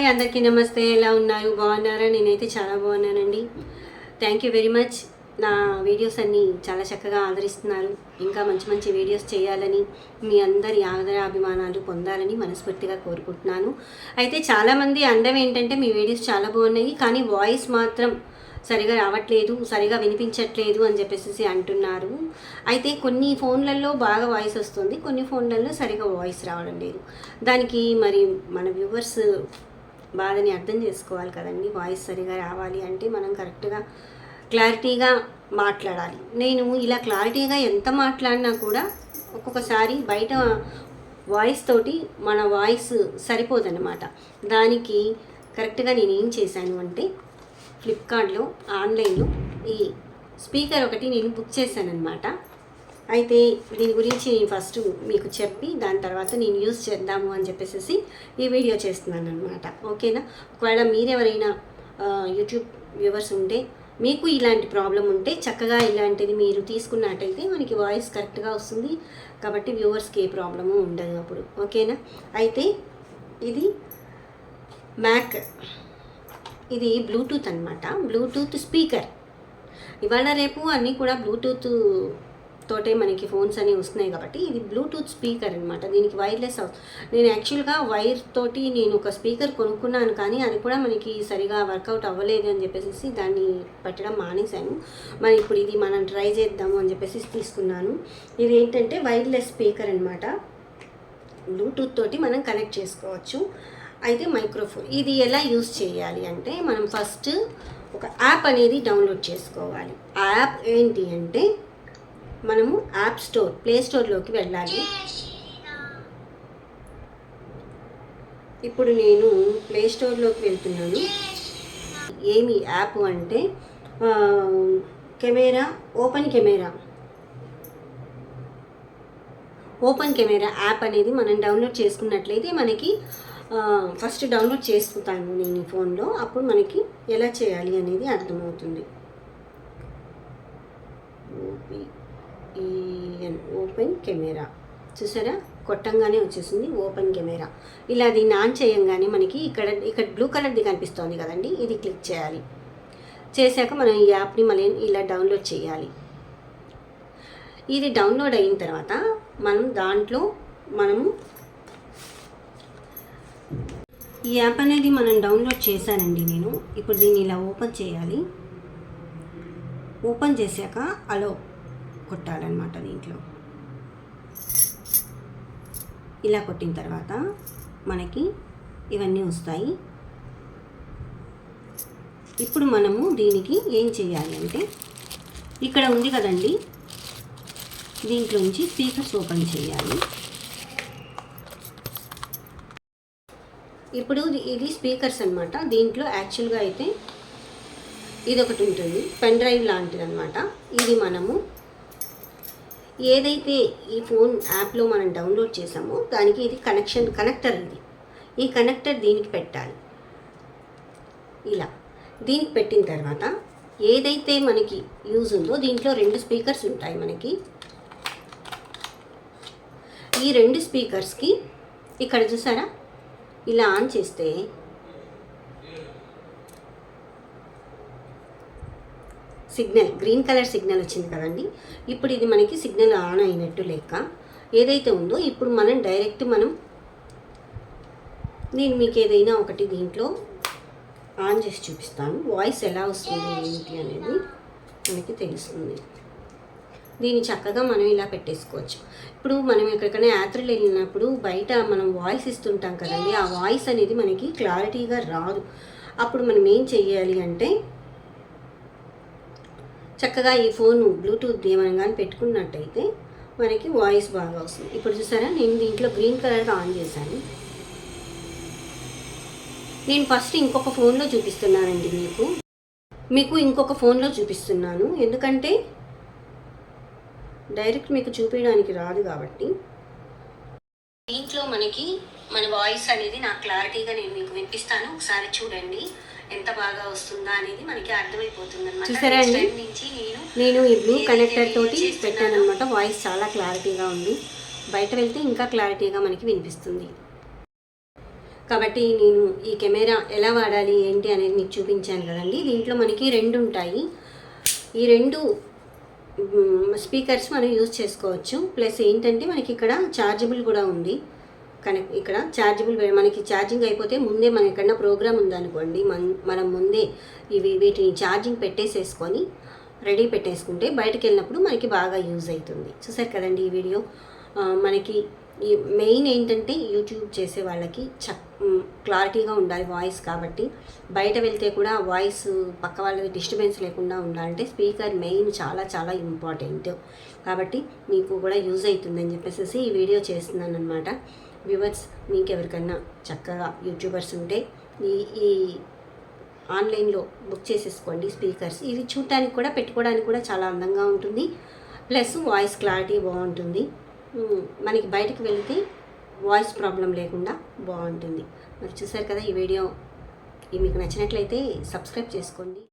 Hi అందరికీ నమస్తే. ఎలా ఉన్నారు? బాగున్నారా? నేనైతే చాలా బాగున్నానండి. థ్యాంక్ యూ వెరీ మచ్ నా వీడియోస్ అన్నీ చాలా చక్కగా ఆదరిస్తున్నారు. ఇంకా మంచి మంచి వీడియోస్ చేయాలని మీ అందరి ఆదర అభిమానాలు పొందాలని మనస్ఫూర్తిగా కోరుకుంటున్నాను. అయితే చాలామంది అందం ఏంటంటే మీ వీడియోస్ చాలా బాగున్నాయి కానీ వాయిస్ మాత్రం సరిగా రావట్లేదు సరిగా వినిపించట్లేదు అని చెప్పేసి అంటున్నారు. అయితే కొన్ని ఫోన్లలో బాగా వాయిస్ వస్తుంది కొన్ని ఫోన్లలో సరిగా వాయిస్ రావడం లేదు. దానికి మరి మన వ్యూవర్స్ బాధని అర్థం చేసుకోవాలి కదండి. వాయిస్ సరిగా రావాలి అంటే మనం కరెక్ట్గా క్లారిటీగా మాట్లాడాలి. నేను ఇలా క్లారిటీగా ఎంత మాట్లాడినా కూడా ఒక్కొక్కసారి బయట వాయిస్ తోటి మన వాయిస్ సరిపోదన్నమాట. దానికి కరెక్ట్గా నేను ఏం చేశాను అంటే ఫ్లిప్కార్ట్లో ఆన్లైన్లో ఈ స్పీకర్ ఒకటి నేను బుక్ చేశానన్నమాట. అయితే దీని గురించి నేను ఫస్ట్ మీకు చెప్పి దాని తర్వాత నేను యూజ్ చేద్దాము అని చెప్పేసి ఈ వీడియో చేస్తున్నాను అనమాట ఓకేనా? ఒకవేళ మీరెవరైనా యూట్యూబ్ వ్యూవర్స్ ఉంటే మీకు ఇలాంటి ప్రాబ్లం ఉంటే చక్కగా ఇలాంటిది మీరు తీసుకున్నట్టయితే మనకి వాయిస్ కరెక్ట్గా వస్తుంది. కాబట్టి వ్యూవర్స్కి ఏ ప్రాబ్లము ఉండదు అప్పుడు. ఓకేనా? అయితే ఇది మ్యాక్ ఇది బ్లూటూత్ అన్నమాట. Bluetooth speaker. ఇవాళ రేపు అన్నీ కూడా బ్లూటూత్ తోటే మనకి ఫోన్స్ అనేవి వస్తున్నాయి కాబట్టి ఇది బ్లూటూత్ స్పీకర్ అనమాట దీనికి వైర్లెస్ నేను యాక్చువల్గా వైర్ తోటి నేను ఒక స్పీకర్ కొనుక్కున్నాను కానీ అది కూడా మనకి సరిగా వర్కౌట్ అవ్వలేదు అని చెప్పేసి దాన్ని పెట్టడం మానేశాను. మరి ఇప్పుడు ఇది మనం ట్రై చేద్దాము అని చెప్పేసి తీసుకున్నాను. ఇది ఏంటంటే వైర్లెస్ స్పీకర్ అనమాట బ్లూటూత్ తోటి మనం కనెక్ట్ చేసుకోవచ్చు. అయితే మైక్రోఫోన్ ఇది ఎలా యూస్ చేయాలి అంటే మనం ఫస్ట్ ఒక యాప్ అనేది డౌన్లోడ్ చేసుకోవాలి. ఆ యాప్ ఏంటి అంటే మనము యాప్ స్టోర్ ప్లే స్టోర్లోకి వెళ్ళాలి. ఇప్పుడు నేను ప్లే స్టోర్లోకి వెళ్తున్నాను. ఏమి యాప్ అంటే camera open camera. Open camera app అనేది మనం డౌన్లోడ్ చేసుకున్నట్లయితే మనకి ఫస్ట్ డౌన్లోడ్ చేసుకుంటాను నేను ఈ ఫోన్లో. అప్పుడు మనకి ఎలా చేయాలి అనేది అర్థమవుతుంది. Option open camera. చూసారా? కొట్టంగానే వచ్చేసింది ఓపెన్ కెమెరా. ఇలా దీన్ని ఆన్ చేయంగానే మనకి ఇక్కడ ఇక్కడ బ్లూ కలర్ది కనిపిస్తోంది కదండి ఇది క్లిక్ చేయాలి. చేశాక మనం ఈ యాప్ని మళ్ళీ ఇలా డౌన్లోడ్ చేయాలి. ఇది డౌన్లోడ్ అయిన తర్వాత మనం దాంట్లో మనము ఈ యాప్ అనేది మనం డౌన్లోడ్ చేశానండి నేను. ఇప్పుడు దీన్ని ఇలా ఓపెన్ చేయాలి. ఓపెన్ చేశాక అలో కొట్టాలన్నమాట దీంట్లో ఇలా కొట్టిన తర్వాత మనకి ఇవన్నీ వస్తాయి. ఇప్పుడు మనము దీనికి ఏం చేయాలి అంటే ఇక్కడ ఉంది కదండి దీంట్లోంచి స్పీకర్స్ ఓపెన్ చేయాలి. ఇప్పుడు ఇది- ఇది స్పీకర్స్ అన్నమాట. దీంట్లో యాక్చువల్గా అయితే ఇది ఒకటి ఉంటుంది పెన్ డ్రైవ్ లాంటిది అనమాట ఇది మనము ఏదైతే ఈ ఫోన్ యాప్లో మనం డౌన్లోడ్ చేసామో దానికి ఇది కనెక్షన్ కనెక్టర్ ఇది. ఈ కనెక్టర్ దీనికి పెట్టాలి. ఇలా. దీనికి పెట్టిన తర్వాత ఏదైతే మనకి యూజ్ ఉందో దీంట్లో రెండు స్పీకర్స్ ఉంటాయి మనకి. ఈ రెండు స్పీకర్స్కి ఇక్కడ చూసారా? ఇలా ఆన్ చేస్తే సిగ్నల్ గ్రీన్ కలర్ సిగ్నల్ వచ్చింది కదండి. ఇప్పుడు ఇది మనకి సిగ్నల్ ఆన్ అయినట్టు లెక్క. ఏదైతే ఉందో ఇప్పుడు మనం డైరెక్ట్ మనం నేను మీకు ఏదైనా ఒకటి దీంట్లో ఆన్ చేసి చూపిస్తాను. వాయిస్ ఎలా వస్తుంది ఏంటి అనేది మనకి తెలుస్తుంది. దీన్ని చక్కగా మనం ఇలా పెట్టేసుకోవచ్చు. ఇప్పుడు మనం ఎక్కడికైనా యాత్రలు వెళ్ళినప్పుడు బయట మనం వాయిస్ ఇస్తుంటాం కదండి. ఆ వాయిస్ అనేది మనకి క్లారిటీగా రాదు. అప్పుడు మనం ఏం చెయ్యాలి అంటే చక్కగా ఈ ఫోన్ బ్లూటూత్ ఏమైనా కానీ పెట్టుకున్నట్టయితే మనకి వాయిస్ బాగా వస్తుంది. ఇప్పుడు చూసారా? నేను దీంట్లో గ్రీన్ కలర్ ఆన్ చేశాను. నేను ఫస్ట్ ఇంకొక ఫోన్లో చూపిస్తున్నానండి మీకు. మీకు ఇంకొక ఫోన్లో చూపిస్తున్నాను. ఎందుకంటే డైరెక్ట్ మీకు చూపించడానికి రాదు కాబట్టి. దీంట్లో మనకి మన వాయిస్ అనేది నాకు క్లారిటీగా నేను మీకు వినిపిస్తాను. ఒకసారి చూడండి. ఎంత బాగా వస్తుందా అనేది మనకి అర్థమైపోతుంది అనమాట చూసారా అండి? నేను ఈ బ్లూ కనెక్టర్ తోటి పెట్టాను అనమాట వాయిస్ చాలా క్లారిటీగా ఉంది. బయట వెళ్తే ఇంకా క్లారిటీగా మనకి వినిపిస్తుంది. కాబట్టి నేను ఈ కెమెరా ఎలా వాడాలి ఏంటి అనేది మీకు చూపించాను కదండి. దీంట్లో మనకి రెండు ఉంటాయి. ఈ రెండు స్పీకర్స్ మనం యూజ్ చేసుకోవచ్చు. ప్లస్ ఏంటంటే మనకి ఇక్కడ ఛార్జబుల్ కూడా ఉంది. కనెక్ట్ ఇక్కడ ఛార్జబుల్ మనకి ఛార్జింగ్ అయిపోతే ముందే మన ఎక్కడన్నా ప్రోగ్రామ్ ఉందనుకోండి మన మనం ముందే ఇవి వీటిని ఛార్జింగ్ పెట్టేసేసుకొని రెడీ పెట్టేసుకుంటే బయటకు వెళ్ళినప్పుడు మనకి బాగా యూజ్ అవుతుంది చూసారు కదండి ఈ వీడియో మనకి ఈ మెయిన్ ఏంటంటే యూట్యూబ్ చేసే వాళ్ళకి చక్ క్లారిటీగా ఉండాలి వాయిస్ కాబట్టి. బయట వెళ్తే కూడా వాయిస్ పక్క వాళ్ళకి డిస్టర్బెన్స్ లేకుండా ఉండాలంటే స్పీకర్ మెయిన్ చాలా చాలా ఇంపార్టెంట్ కాబట్టి మీకు కూడా యూజ్ అవుతుందని చెప్పేసి ఈ వీడియో చేస్తున్నాను అనమాట వ్యూవర్స్ మీకు చక్కగా యూట్యూబర్స్ ఉంటే ఈ ఈ ఆన్లైన్లో బుక్ చేసేసుకోండి స్పీకర్స్. ఇవి చూడటానికి కూడా పెట్టుకోవడానికి కూడా చాలా అందంగా ఉంటుంది. ప్లస్ వాయిస్ క్లారిటీ బాగుంటుంది. మనకి బయటకు వెళితే వాయిస్ ప్రాబ్లం లేకుండా బాగుంటుంది. మరి చూసారు కదా ఈ వీడియో. మీకు నచ్చినట్లయితే సబ్స్క్రైబ్ చేసుకోండి.